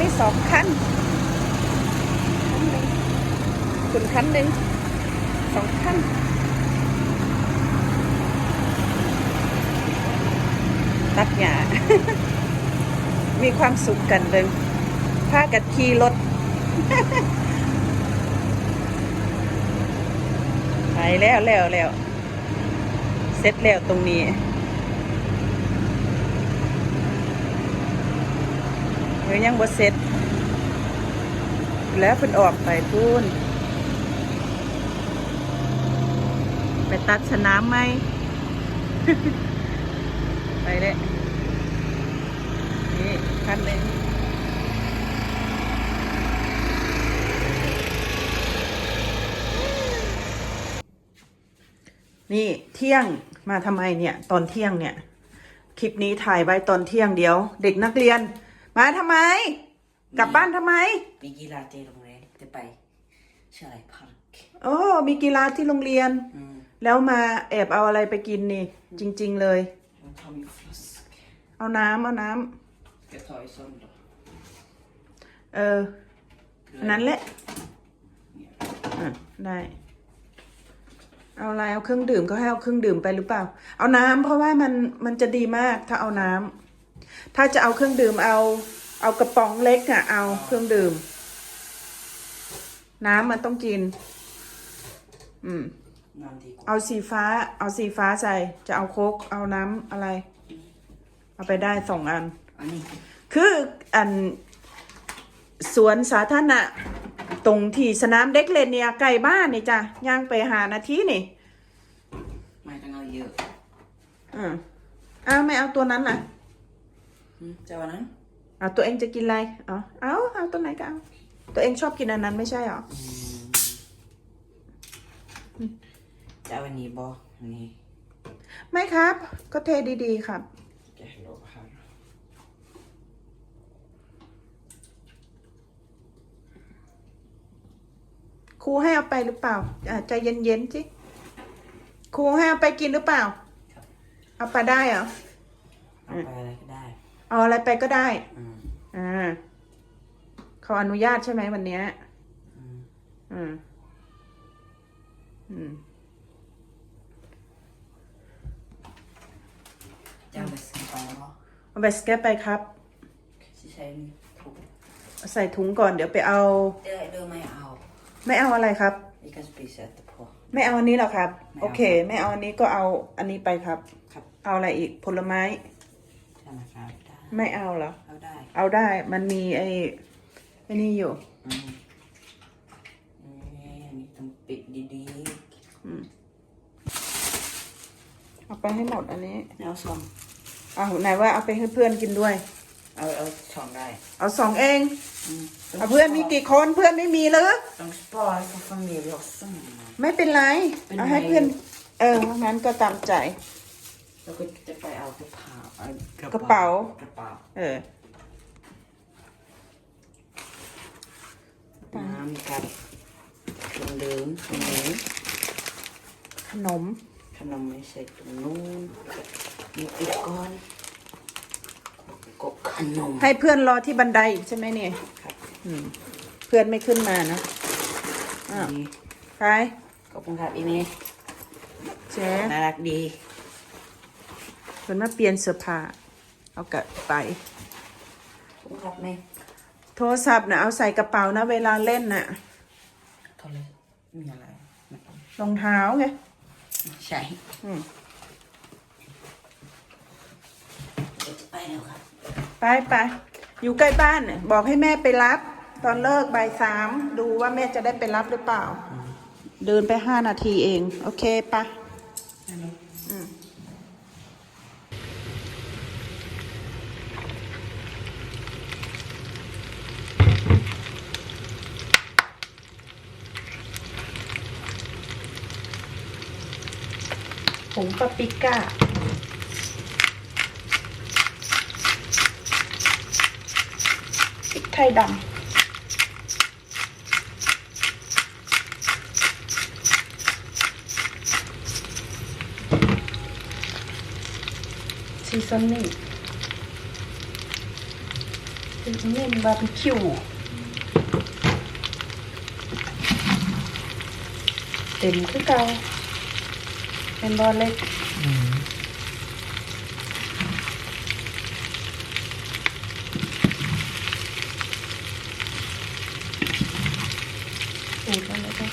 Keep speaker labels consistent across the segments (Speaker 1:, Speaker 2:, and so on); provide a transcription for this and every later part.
Speaker 1: มีสองคันคันหนึ่งคุณคันหนึ่งสองคันตัดหญ้ามีความสุขกันเลยพากันขี่รถไปแล้วแล้วแล้วเสร็จแล้วตรงนี้ เฮ้ยยังบ่เสร็จ แล้วเพิ่นออกไปพูนไปตัดสนามไหม ไปเลยนี่คันหนึ่งนี่เที่ยงมาทำไมเนี่ย ตอนเที่ยงเนี่ย คลิปนี้ถ่ายไว้ตอนเที่ยงเดียว เด็กนักเรียน มาทำไม กลับบ้านทำไม
Speaker 2: มีกีฬาเตะโรงเรียนจะไปชื่ออะไรพาร์ค
Speaker 1: โอ้มีกีฬาที่โรงเรียน
Speaker 2: อืม
Speaker 1: แล้วมาแอบเอาอะไรไปกินนี่ จริง ๆเลย
Speaker 2: มันทำอยู่ฟลัส
Speaker 1: เอาน้ำเอาน้
Speaker 2: กระถอยส้นเหรอำ
Speaker 1: เอออันนั้นแหละอะได้ เอาอะไรเอาเครื่องดื่มก็ให้เอาเครื่องดื่มไปหรือเปล่า เอาน้ำเพราะว่ามันมันจะดีมากถ้าเอาน้ำ ถ้าจะเอาเครื่องดื่มเอา เอากระป๋องเล็กอะเอาเครื่องดื่ม น้ำมันต้องกิน อืม
Speaker 2: นอนดีกว่า
Speaker 1: เอาสีฟ้า เอาสีฟ้าใส่ จะเอาโคกเอาน้ำอะไร เอาไปได้สองอัน
Speaker 2: อันนี้
Speaker 1: คืออันสวนสาธารณะตรงที่สนามเด็กเล่นเนี่ยไกลบ้านนี่จ้ะย่างไปหานาทีนี่
Speaker 2: ไม่ต้องเอาเยอะ
Speaker 1: อืมอ้าวไม่เอาตัวนั้นล่ะ
Speaker 2: อืม จะวันนั้น
Speaker 1: เอาตัวเองจะกินอะไรเอาเอาเอาตัวไหนก็เอาตัวเองชอบกินอันนั้นไม่ใช่หรอ
Speaker 2: จะเอาวันนี้บออันนี้
Speaker 1: ไม่ครับ ก็เทดีๆครับ
Speaker 2: แกะโลพาร์
Speaker 1: ครูให้เอาไปหรือเปล่าอ่าใจเย็นๆสิครูให้เอาไปกินหรือเปล่า เอาไปได้เหรอ
Speaker 2: เอาไปอะไรก็ได้
Speaker 1: เอาอะไรไปก็ได้
Speaker 2: อืม
Speaker 1: อ่าเขาอนุญาตใช่ไหมวันเนี้ย
Speaker 2: อืม
Speaker 1: อืมอืม
Speaker 2: จะเอาไปซื้อไปบอ
Speaker 1: เอาไปสแกปไปครับ
Speaker 2: ที่ใช้นี่ถูก
Speaker 1: ใส่ถุงก่อนเดี๋ยวไปเอา
Speaker 2: เดี๋ยวเดี๋ยวไม่เอา
Speaker 1: ไม่เอาอะไรครับ
Speaker 2: อีกการสปีเซตพอ
Speaker 1: ไม่เอาอันนี้หรอครับ
Speaker 2: ไม่เอา
Speaker 1: โอเค ไม่เอาอันนี้ก็เอาอันนี้ไปครับ
Speaker 2: ครับ
Speaker 1: เอาอะไรอีกผลไม้
Speaker 2: ธนาคาร ได้
Speaker 1: ไม่เอาเหรอ
Speaker 2: เอาได้
Speaker 1: เอาได้ มันมีไอ้ไอ้นี่อยู่
Speaker 2: อืมอืมอันนี้ต้องปิดดี
Speaker 1: อืมเอาไปให้หมดอันนี้
Speaker 2: ๆเอาสอง
Speaker 1: เอาไหนว่าเอาไปให้เพื่อนกินด้วย
Speaker 2: เอาเอาสองได้
Speaker 1: เอาสองเอง
Speaker 2: อืม
Speaker 1: เอาเพื่อนมีกี่คนเพื่อนไม่มีเลย
Speaker 2: ต้องสปอยล์ för familj också
Speaker 1: ไม่เป็นไร
Speaker 2: เป็น
Speaker 1: เอาให้
Speaker 2: ไง
Speaker 1: เพื่อน เอองั้นก็ตามใจ
Speaker 2: แล้วก็จะไปเอากระเป๋าเอา
Speaker 1: กระเป๋า
Speaker 2: กระเป๋า
Speaker 1: เออ
Speaker 2: น้ำกับเครื่องดื่มตรงนี้
Speaker 1: ขนม
Speaker 2: ขนมไม่ใส่ตรงนู้นมีปิดก่อนกบขนม
Speaker 1: ให้เพื่อนรอที่บันไดอีกใช่ไหมเนี่ย
Speaker 2: ครับ
Speaker 1: อืมเพื่อนไม่ขึ้นมานะอ้าว
Speaker 2: นี่
Speaker 1: ไป
Speaker 2: ขอบคุณครับอีเมย์
Speaker 1: เจ๊
Speaker 2: น่ารักดี
Speaker 1: เพื่อนมาเปลี่ยนเสื้อผ้าเอากลับไป
Speaker 2: ขอบคุณครับเมย์
Speaker 1: โทรศัพท์นะเอาใส่กระเป๋านะเวลาเล่นน่ะ
Speaker 2: เขาเลยมีอะไรไม่
Speaker 1: รองเท้าไง
Speaker 2: ใช่
Speaker 1: อืม
Speaker 2: เดี๋ยวจะไปแล้วครับ
Speaker 1: ไปไปอยู่ใกล้บ้านน่ะบอกให้แม่ไปรับ ตอนเลิกบ่ายสามดูว่าแม่จะได้ไปรับหรือเปล่า เดินไปห้านาทีเอง โอเคปะ
Speaker 2: อันนี้
Speaker 1: อืม ผงปาปริก้า พริกไทยดำซีซันนิ่ง
Speaker 3: เป็นเล่นบาร์บีคิว เต็มคือเก่า เป็นบอลเล็กอูดแล้วก็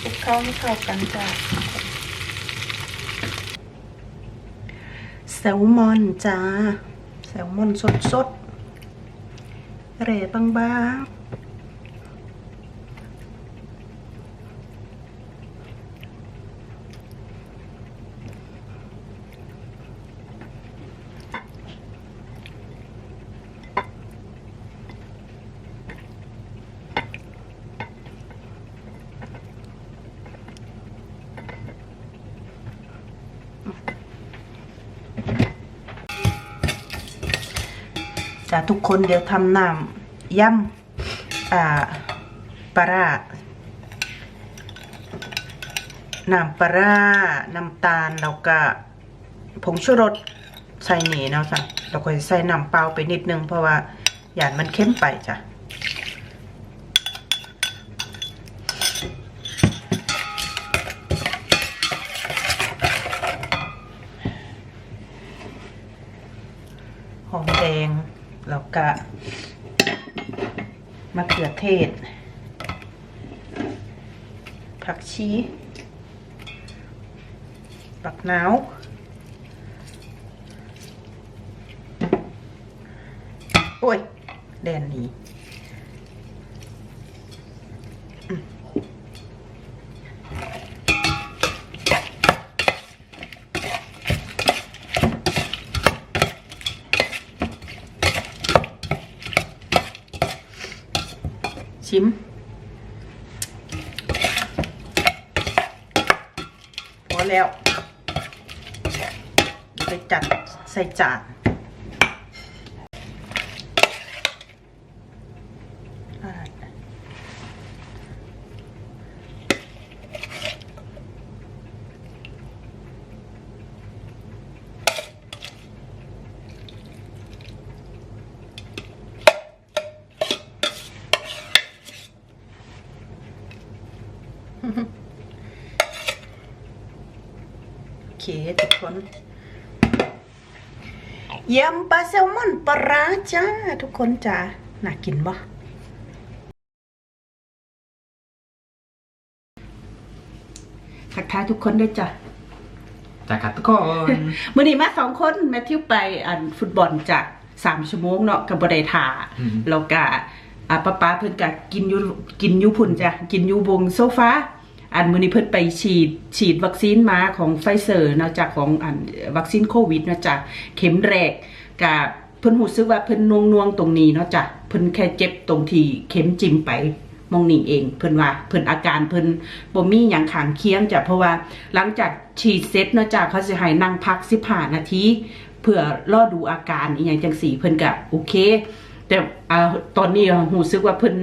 Speaker 3: คลุกเข้าให้เข้ากันจ้ะแซลมอนจ้า แซลมอนสดๆเรบางบางๆ จ้ะทุกคนเดี๋ยวทำน้ำยำอ่าปลาราน้ำปลาราน้ำตาลแล้วก็ผงชูรสใส่หนีเนาะจ้ะเราก็จะใส่น้ำเปล่าไปนิดนึงเพราะว่าหยาดมันเข้มไปจ้ะหอมแดง กะมะเขือเทศ ผักชีปักนาวโอ้ย แดนนี้ ชิม พอแล้วไปจัดใส่จานอ่าโอเคทุกคนยำปลาแซลมอนปลาร้าจ้า ทุกคนจ้าน่ากินบ่ทักทายทุกคนด้วยจ้ะ
Speaker 4: จากครับทุกคน
Speaker 3: มื่อนี้มาสองคนแมทธิวไปอันฟุตบอลจากสามชั่วโมงเนาะกับบไดทา
Speaker 4: อืม
Speaker 3: แล้วก็อ่าป้าป้าเพิ่นก็กินอยู่กินอยู่พุ่นจ้ะกินอยู่บงโซฟาอันมื้อนี้เพิ่นไปฉีดฉีดวัคซีนมาของไฟเซอร์เนาะจากของอันวัคซีนโควิดเนาะจ้ะเข็มแรก ก็เพิ่นรู้สึกว่าเพิ่นนวงนวงๆตรงนี้เนาะจ้ะเพิ่นแค่เจ็บตรงที่เข็มจิ้มไปมองนี่เอง เพิ่นว่าเพิ่นอาการเพิ่นบ่มีหยังขางเคียงจ้ะเพราะว่าหลังจากฉีดเสร็จเนาะจ้ะเขาสิให้นั่งพัก15นาทีเพื่อรอดูอาการอีหยังจังสีเพิ่นก็โอเคแต่ตอนนี้รู้สึกว่าเพิ่น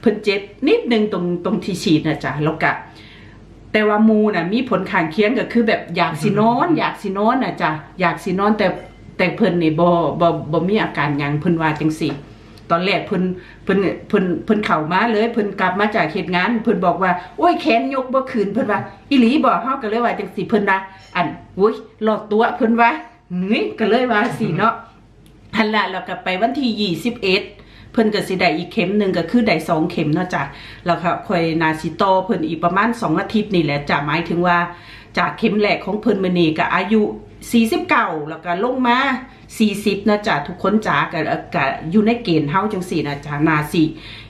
Speaker 3: เพิ่นเจ็บนิดนึงตรงตรงที่ฉีดนะจ๊ะแล้วก็แต่ว่ามูน่ะมีผลข้างเคียงก็คือแบบอยากสินอน อยากสินอนนะจ้ะอยากสินอนแต่ แต่เพิ่นนี่บ่บ่บ่มีอาการหยังเพิ่นว่าจังซี่ตอนแรกเพิ่นเพิ่นเพิ่นเพิ่นเข้ามาเลยเพิ่นกลับมาจากเหตุงานเพิ่นบอกว่าโอ้ยแขนยกบ่ขึ้นเพิ่นว่าอีหลีบ่เฮาก็เลยว่าจังซี่เพิ่นว่าอันอุ้ยหลอดตัวเพิ่นว่าเฮ้ยก็เลยว่าสิเนาะหันละแล้วก็ไปวันที่21เพิ่นก็สิได้อีกเข็มหนึงก็คือได้สองเข็มเนาะจ้ะแล้วก็ค่อยนาสิโตอเพิ่นอีกประมาณสองอาทิตย์นี่แหละจ้ะหมายถึงว่าจากเข็มแรกของเพิ่นมื้อนี้ก็อายุ 49แล้วก็ลงมา40นะจ๊ะทุกคนจ๋าก็ก็อยู่ในเกณฑ์เฮาจังซี่นะจ๊ะนาสิ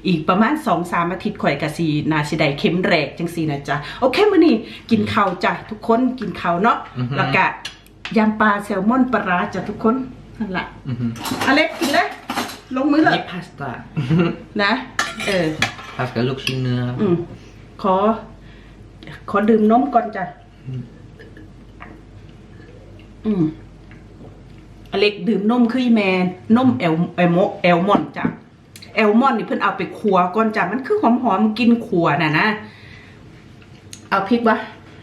Speaker 3: อีกประมาณ2-3อาทิตย์ข่อยก็สินาสิได้เข็มแรกจังซี่นะจ๊ะโอเคมื้อนี้กินข้าวจ้ะทุกคนกินข้าวเนาะ
Speaker 4: อือฮึ
Speaker 3: แล้วก็ยำปลาแซลมอนปลาร้าจ้ะทุกคนนั่นล่ะ
Speaker 4: อือฮึ
Speaker 3: อเล็กกินเลยลงมือเลย
Speaker 4: นี่พาสต้า
Speaker 3: นะ เออ
Speaker 4: พาสต้าลูกชิ้นเนื้อ
Speaker 3: อืมขอ ขอดื่มนมก่อนจ้ะ อืมอเล็กดื่มนมคือแมนนมเอลเอลโมเอลมอนจ้ะเอลมอนนี่เพิ่นเอาไปขัวก่อนจ้ะมันคือหอมหอมๆกินขัวน่ะนะเอาพริกวะ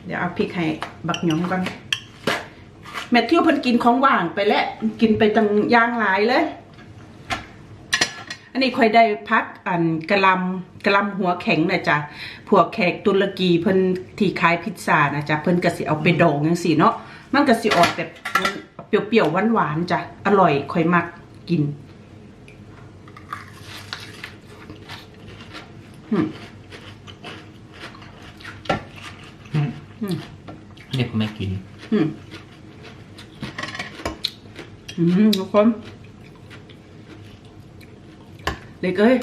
Speaker 3: เดี๋ยวเอาพริกให้บักหยองก่อนแมทธิวเพิ่นกินของหวางไปแล้วกินไปตั้งย่างหลายเลย อันนี้ค่อยได้พักอันกะลำกระลำหัวแข็งนะจ๊ะพวกแขกตุรกีเพิ่นที่ขายพิซซ่านะจ๊ะเพิ่นก็สิเอาไปดองจังซี่เนาะ มันก็สิออกแบบเปรี้ยวๆหวานๆจ้ะ อร่อยค่อยมักกินอืม
Speaker 4: เนี่ยผมไม่กิน
Speaker 3: อืมอืมทุกคนเด็กเอ้ย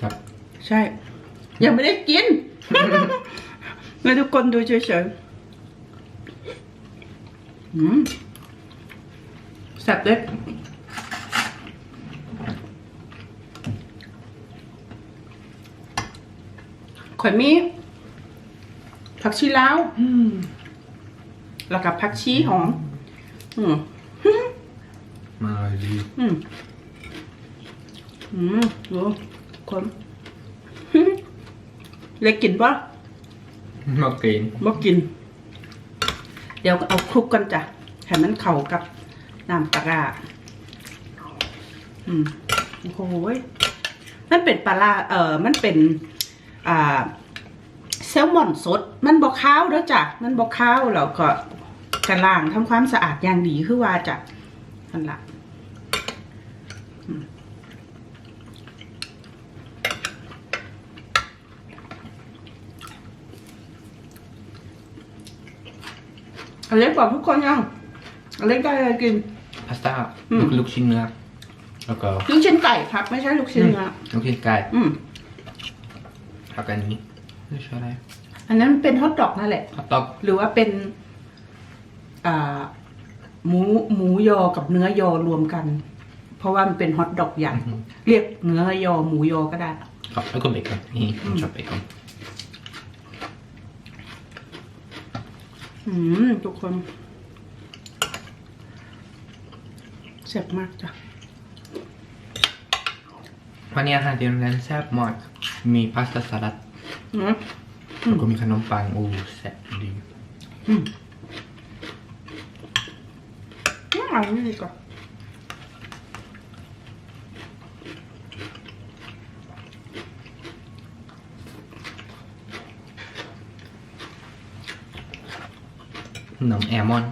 Speaker 4: ครับ
Speaker 3: ใช่ ยังไม่ได้กินให้ทุกคนดูเฉยๆ อืมแซ่บเด็ดข่อยมีผักชีลาวแล้วกับผักชีหอม อืม
Speaker 4: มาเลยดี
Speaker 3: อืมอืมดูคนเล็กกินปะ
Speaker 4: มากิน
Speaker 3: บ่กิน เดี๋ยวเอาคลุกกันจ้ะให้มันเข้ากับน้ำปลาร้าอืมโอ้โหยมันเป็นปลาราเออมันเป็น อ่าแซลมอนสด มันบอกข้าวแล้วจ้ะ มันบอกข้าวแล้วก็กระล่างทำความสะอาดอย่างดีคือว่าจ้ะนั่นแหละ อเล็กบอกทุกคนยังอเล็กได้อะไรกิน
Speaker 4: พาสต้า
Speaker 3: อืม
Speaker 4: ลูกลูกชิ้นเนื้อแล้วก็
Speaker 3: ลูกชิ้นไก่ครับ ไม่ใช่ลูกชิ้นเนื้อ
Speaker 4: ลูกชิ้นไก่
Speaker 3: อืม
Speaker 4: แล้วก็อันนี้นี่ชื่ออะไร
Speaker 3: อันนั้นเป็นฮอทดอกนั่นแหละ
Speaker 4: ฮอตดอก
Speaker 3: หรือว่าเป็นอ่าหมูหมูยอกับเนื้อยอรวมกัน เพราะว่ามันเป็นฮอทดอกใหญ่ เรียกเนื้อยอหมูยอก็ได้
Speaker 4: ครับแล้วก็เบคอนนี่ผมชอบเบคอน
Speaker 3: อืมทุกคนแซ่บมากจ้ะ
Speaker 4: วันนี้อาหารที่โรงแรมแซ่บมากมีพาสต้าสลัด
Speaker 3: อืม
Speaker 4: แล้วก็มีขนมปังโอ้แซ่บดี
Speaker 3: อืมอืมเอานี่ดีกว่า
Speaker 4: ขนมแอลมอนด์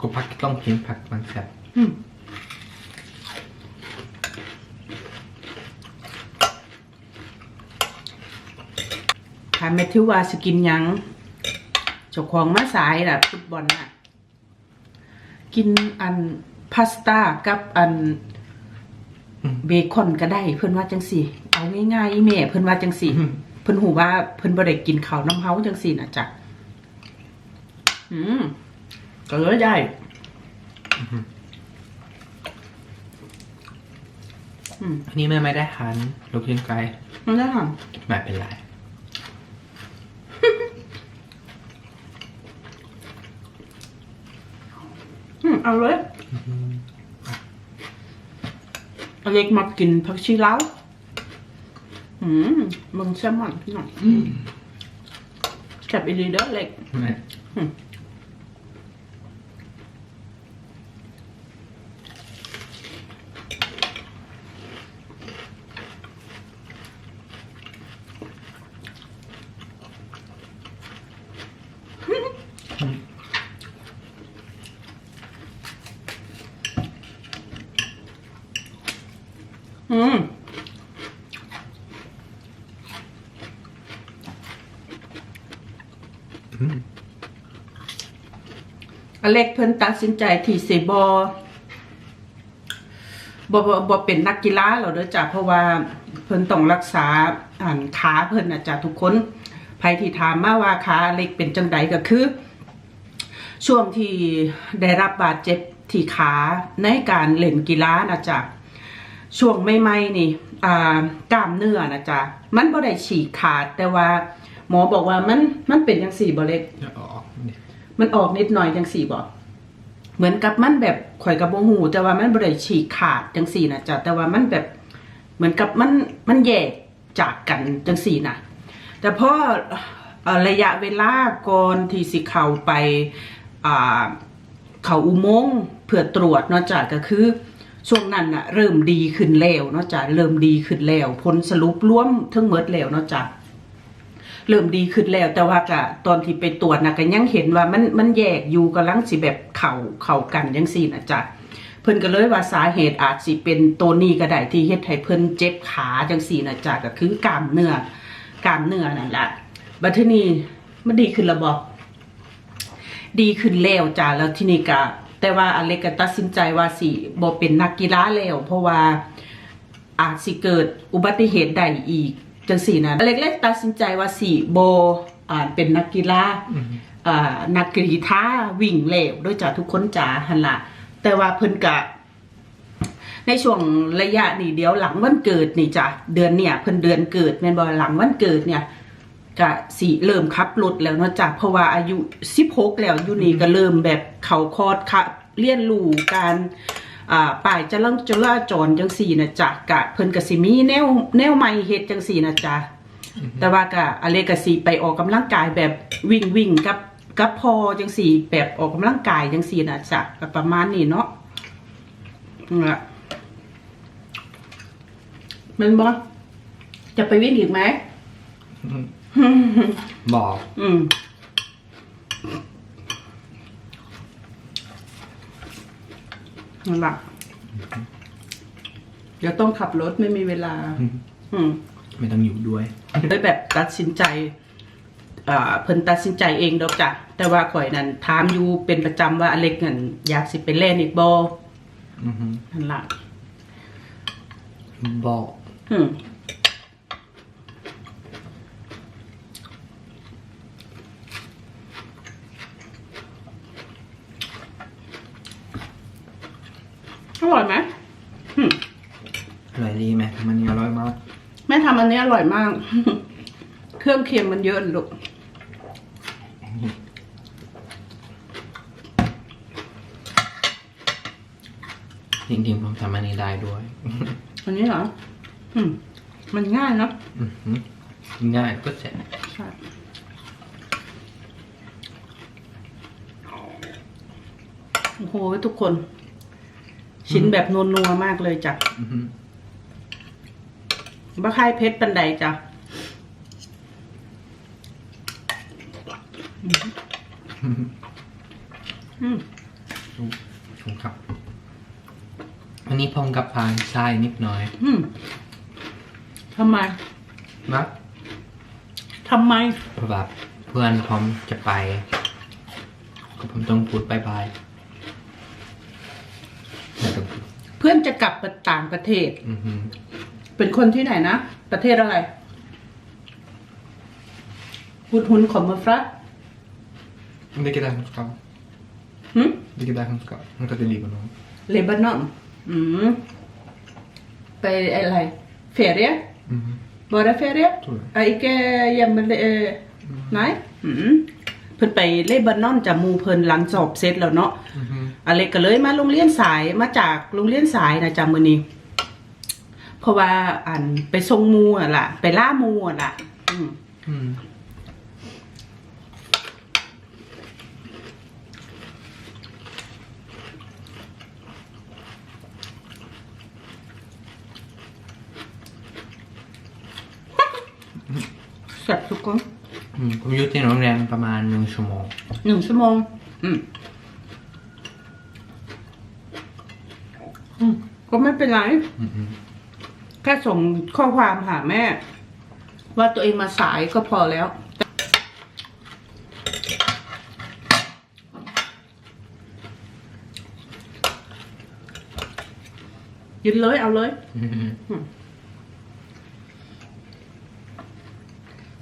Speaker 4: ก็พักต้องกินผักมันแซ่บ
Speaker 3: อืมถามแมทธิวว่าสกินหยังเจ้าของมาสายน่ะฟุตบอลน่ะ กินอันพาสต้ากับอัน เบคอนก็ได้เพิ่นว่าจังสี่ เอาง่ายๆอีแม่เพิ่นว่าจังสี่เพิ่นหูว่าเพิ่นบ่ได้กินข้าวน้ำเฮาจังสี่น่ะจ้ะอืมก็เลยได้อืม
Speaker 4: อันนี้แม่ไม่ได้ทานลูกชิ้นไก่
Speaker 3: มันได้หอม
Speaker 4: ไม่เป็นไร
Speaker 3: อืมเอาเลย อเล็กมากินผักชีลาวอืมมึงแซลมอนพี่น้องจับอีหลีเด้อเล็ก
Speaker 4: ไม่
Speaker 3: อืม อเล็กเพิ่นตัดสินใจที่สิบอบอบอบเป็นนักกีฬาเราเด้อจ้ะเพราะว่าเพิ่นต้องรักษาอ่านขาเพิ่นนะจ้ะทุกคนภัยที่ถามมาว่าขาเล็กเป็นจังใดก็คือ ช่วงที่ได้รับบาดเจ็บที่ขาในการเล่นกีฬานะจ๊ะช่วงไม่ไม่นี่กล้ามเนื้อนะจ๊ะมันบ่ได้ฉีกขาดแต่ว่า หมอบอกว่ามันมันเป็นจังสี่บ่เล็ก
Speaker 4: จะออกเนี่ย
Speaker 3: มันออกนิดหน่อยจังสี่บอกเหมือนกับมันแบบข่อยกับโมหู แต่ว่ามันบ่ได้ฉีกขาดจังสี่นะจ๊ะแต่ว่ามันแบบเหมือนกับมันมันแยกจากกันจังสี่นะแต่พอเอ่อระยะเวลาก่อนที่สิเข้าไปอ่าเข้าอุโมงค์เพื่อตรวจเนาะจ๊ะก็คือช่วงนั้นน่ะเริ่มดีขึ้นแล้วเนาะจ๊ะเริ่มดีขึ้นแล้วผลสรุปรวมทั้งหมดแล้วเนาะจ๊ะ เริ่มดีขึ้นแล้ว แต่ว่ากะตอนที่ไปตรวจนะก็ยังเห็นว่ามันมันแยกอยู่กำลังสิแบบเข่าเข่ากันยังสี่นะจ๊ะเพิ่นก็เลยว่าสาเหตุอาจสิเป็นตัวนี้ก็ได้ที่เฮ็ดให้เพิ่นเจ็บขาจังสี่นะจ๊ะก็คือกล้ามเนื้อกล้ามเนื้อนั่นแหละบัดทีนี้มันดีขึ้นแล้วบ่ดีขึ้นแล้วจ้ะแล้วที่นี้ก็แต่ว่าอเล็กก็ตัดสินใจว่าสิบ่เป็นนักกีฬาแล้วเพราะว่าอาจสิเกิดอุบัติเหตุใดอีก จังสี่นะเล็กๆตัดสินใจว่าสี่โบอ่าเป็นนักกีฬาอ่านักกรีฑาวิ่งเร็วด้วยจ้ะทุกคนจ๋าหันละแต่ว่าเพิ่นกะในช่วงระยะนี้เดียวหลังวันเกิดนี่จ้ะเดือนเนี่ยเพิ่นเดือนเกิดแม่นบ่หลังวันเกิดเนี่ยกะสิเริ่มขับรถแล้วเนาะจ้ะเพราะว่าอายุ16แล้วอยู่นี่ก็เริ่มแบบเขาคอร์ดค่ะเรียนรู้การ อ่าป้ายจะลังจราจรจังสี่นะจ๊ะกะเพิ่นก็สิมีแนวแนวใหม่เฮ็ดจังสี่นะจ๊ะแต่ว่ากะอเลก็สิไปออกกำลังกายแบบวิ่งวิ่งกับกับพอจังสี่แบบออกกำลังกายจังสี่นะจ๊ะก็ประมาณนี้เนาะนั่นล่ะแมันบ่จะไปวิ่งอีกไหม
Speaker 4: บอก
Speaker 3: อืม นั่นแหละเดี๋ยวต้องขับรถไม่มีเวลา อืม
Speaker 4: ไม่ต้องอยู่ด้วย
Speaker 3: เลยแบบตัดสินใจอ่าเพิ่นตัดสินใจเองดอกจ้ะแต่ว่าข่อยนั้นถามอยู่เป็นประจำว่าอเล็กนั่นอยากสิไปเล่นอีกบ่
Speaker 4: อือฮึ
Speaker 3: นั่นล่ะ
Speaker 4: บอก
Speaker 3: อืมอร่อยไหมอืม
Speaker 4: อร่อยดีไหมมันอร่อยมาก
Speaker 3: แม่ทำอันนี้อร่อยมาก เครื่องเคียงมันเยอะลูก
Speaker 4: จริงๆผมทำอันนี้ได้ด้วย
Speaker 3: อันนี้เหรออืมมันง่ายเนอะ
Speaker 4: อือฮึง่ายก็เสร็จ
Speaker 3: ใช่โอ้โหทุกคน ชิ้นแบบนัวๆมากเลยจ้ะ
Speaker 4: อือฮึ
Speaker 3: บ้าค่ายเพชรปันไดจ้ะอืม
Speaker 4: ชมครับ อันนี้พงกับพานทรายนิดหน่อย
Speaker 3: อืมทำไม
Speaker 4: นะ
Speaker 3: ทำไม
Speaker 4: เพราะแบบเพื่อนผมจะไปก็ผมต้องพูดบายบายแล้วก็
Speaker 3: เพื่อนจะกลับไปต่างประเทศ
Speaker 4: อือฮึ
Speaker 3: เป็นคนที่ไหนนะ ประเทศอะไรพูดหุนขอมมาฟรัด
Speaker 4: Vilket är hon ska?
Speaker 3: หึ
Speaker 4: Vilket är hon ska? Hon ska till Libanon.
Speaker 3: เลบานอนอืมไปอะไร เฟรีย
Speaker 4: Mhm.
Speaker 3: Var det ferie?
Speaker 4: Tror jeg.
Speaker 3: Er ikke hjemme eh, Nei? Mm. เพิ่นไปเลบานอนจากหมูเพิ่นหลังสอบเสร็จแล้วเนาะ
Speaker 4: Mhm.
Speaker 3: อเล็กก็เลยมาโรงเรียนสายมาจากโรงเรียนสายนะจ๊ะมื้อนี้เพราะว่าอันไปส่งหมูอะล่ะ ไปล่าหมูอะล่ะ อืม
Speaker 4: Mm.
Speaker 3: แซ่บทุกคน
Speaker 4: อืม ผมอยู่ที่โรงแรมประมาณหนึ่งชั่วโมง
Speaker 3: หนึ่งชั่วโมง อืมอืมก็ไม่เป็นไร
Speaker 4: อืม
Speaker 3: แค่ส่งข้อความหาแม่ ว่าตัวเองมาสายก็พอแล้ว ยินเลยเอาเลย
Speaker 4: อืม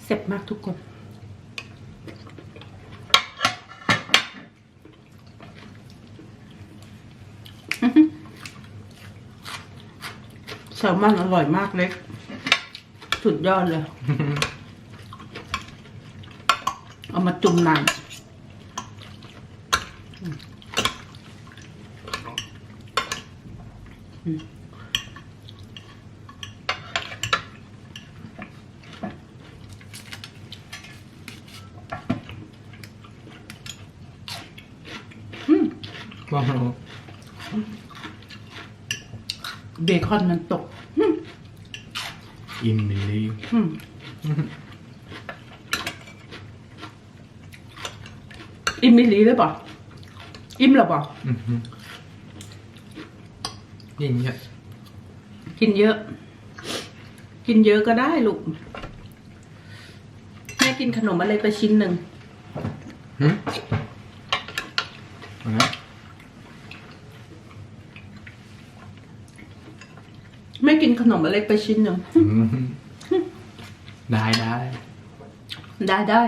Speaker 3: เสร็จมากทุกคน ลมอนอร่อยมากเล็ก สุดยอดเลย เอามาจุ่มน้ำ
Speaker 4: บอกเรา
Speaker 3: เบคอนมันตก
Speaker 4: อิมมิลี
Speaker 3: อืมอิ่มมิลีเลยป่ะอิ่มหรอป่ะ
Speaker 4: ยิ่งเยอะ
Speaker 3: กินเยอะ กินเยอะก็ได้ลูกแม่กินขนมอะไรไปชิ้นหนึ่ง
Speaker 4: หึเอาละ
Speaker 3: แม่กิน ขนมอะไรไปชิ้นหนึ่ง
Speaker 4: อืมได้ได้
Speaker 3: ได้ได้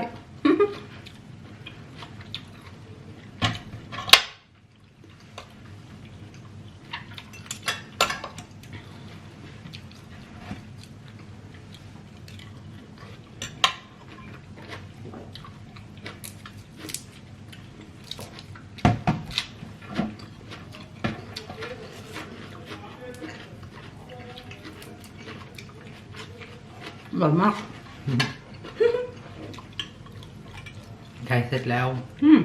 Speaker 3: อ ร่อยมาก
Speaker 4: ใกล้เสร็จแล้ว
Speaker 3: อืม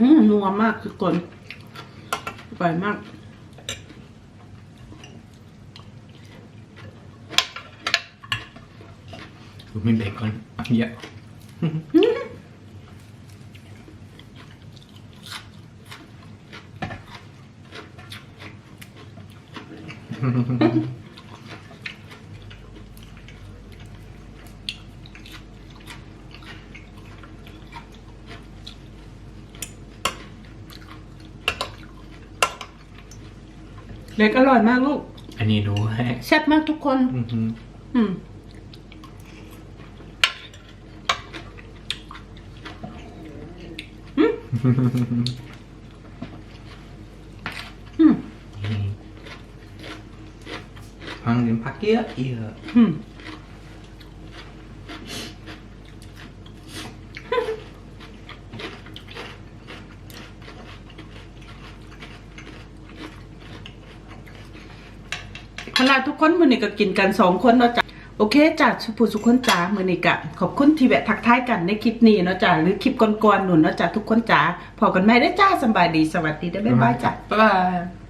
Speaker 3: อืมนัวมากทุกคน อร่อยมาก
Speaker 4: คือมีเบคอนเยอะ
Speaker 3: เล็กอร่อยมากลูก
Speaker 4: อันนี้ดูให้
Speaker 3: แซ่บมากทุกคน
Speaker 4: อื้อหือ
Speaker 3: อืม อืม
Speaker 4: นี่พังเป็นพักเยอะเยอะ
Speaker 3: อืม ขนาด ทุกคนมือนี่ก็กินกันสองคนเนาะจ้ะโอเคจ้ะสุภูสุขคนจ้ามือนี่กะขอบคุณที่แวะทักทายกันในคลิปนี้เนาะจ้ะหรือคลิปก่อนๆหนุนเนาะจ้ะทุกคนจ้าพอกันไหมได้จ้าสบายดีสวัสดีได้บ๊ายบายจ้ะ
Speaker 4: บ๊ายบาย